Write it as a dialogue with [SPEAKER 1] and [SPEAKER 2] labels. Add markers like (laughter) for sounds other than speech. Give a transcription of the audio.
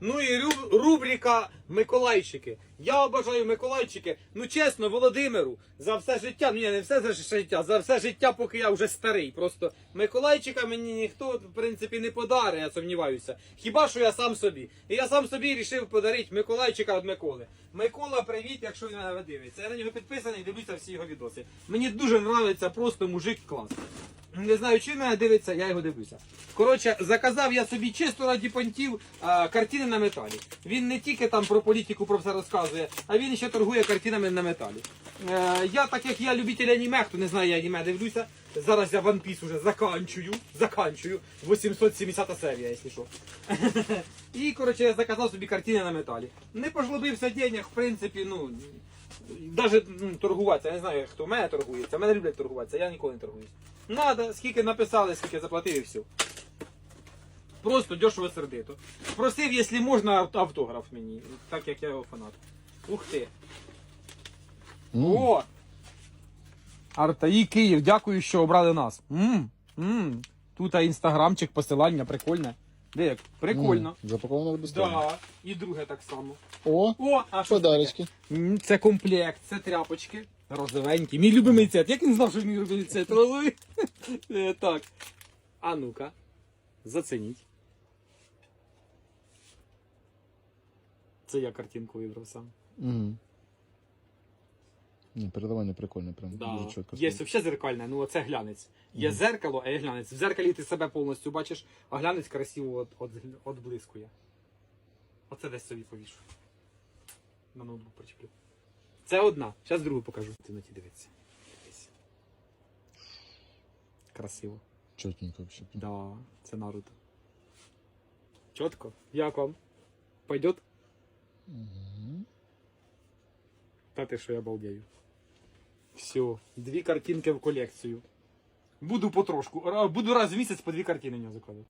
[SPEAKER 1] Ну і рубрика Миколайчики. Я обожаю Миколайчики. Ну чесно, Володимиру, за все життя, ну ні, не все за життя, за все життя, поки я вже старий. Просто Миколайчика мені ніхто, в принципі, не подарить, я сумніваюся. Хіба що я сам собі. І я сам собі вирішив подарити Миколайчика від Миколи. Микола, привіт, якщо він мене дивиться. Я на нього підписаний, дивлюся всі його відоси. Мені дуже подобається просто мужик клас. Не знаю, чи мене дивиться, я його дивлюся. Коротше, заказав я собі чисто раді понтів а, картини на металі. Він не тільки там про політику про все розказує, а він ще торгує картинами на металі. Е, я, так як я любитель аніме, хто не знає, я аніме дивлюся. Зараз я One Piece уже заканчую. Заканчую. 870 серія, якщо що. (laughs) І коротше, я заказав собі картини на металі. Не пожлобився денег, в принципі, ну. Навіть ну, торгуватися, я не знаю, хто в мене торгується. Мене люблять торгуватися, я ніколи не торгуюсь. Надо, скільки написали, скільки заплатив і все. Просто дешево сердито. Просив, якщо можна, автограф мені, так як я його фанат. Ух ти. О! Артаї Київ, дякую, що обрали нас. М, м. Тут а, інстаграмчик, посилання, прикольне. Де як? Прикольно.
[SPEAKER 2] М, Запаковано безпечно.
[SPEAKER 1] Да. І друге так само.
[SPEAKER 2] О,
[SPEAKER 1] О, а що це
[SPEAKER 2] подарочки.
[SPEAKER 1] таке? М, Це комплект, це тряпочки. Розовенькі. Мій любимий цвет. Як він знав, що мій любимий цвет? Розовий. Е, Так. А ну-ка. Зацініть. Це я картинку вибрав сам.
[SPEAKER 2] Угу. Ні, передавання прикольне, прям
[SPEAKER 1] Да.
[SPEAKER 2] дуже чітко.
[SPEAKER 1] Є взагалі зеркальне, ну оце глянець. Є зеркало, а є глянець. В зеркалі ти себе повністю бачиш, а глянець красиво от, от, отблискує. Оце десь собі повішу. На ноутбук причеплю. Це одна. Зараз другу покажу. Ти на ті дивиться. Красиво.
[SPEAKER 2] Чотненько вообще.
[SPEAKER 1] Да, це Наруто. Чітко. Як вам? Пойдет?
[SPEAKER 2] Угу.
[SPEAKER 1] Та ти що я балдею. Все, дві картинки в колекцію. Буду потрошку. Буду раз в місяць по дві картини не закладати.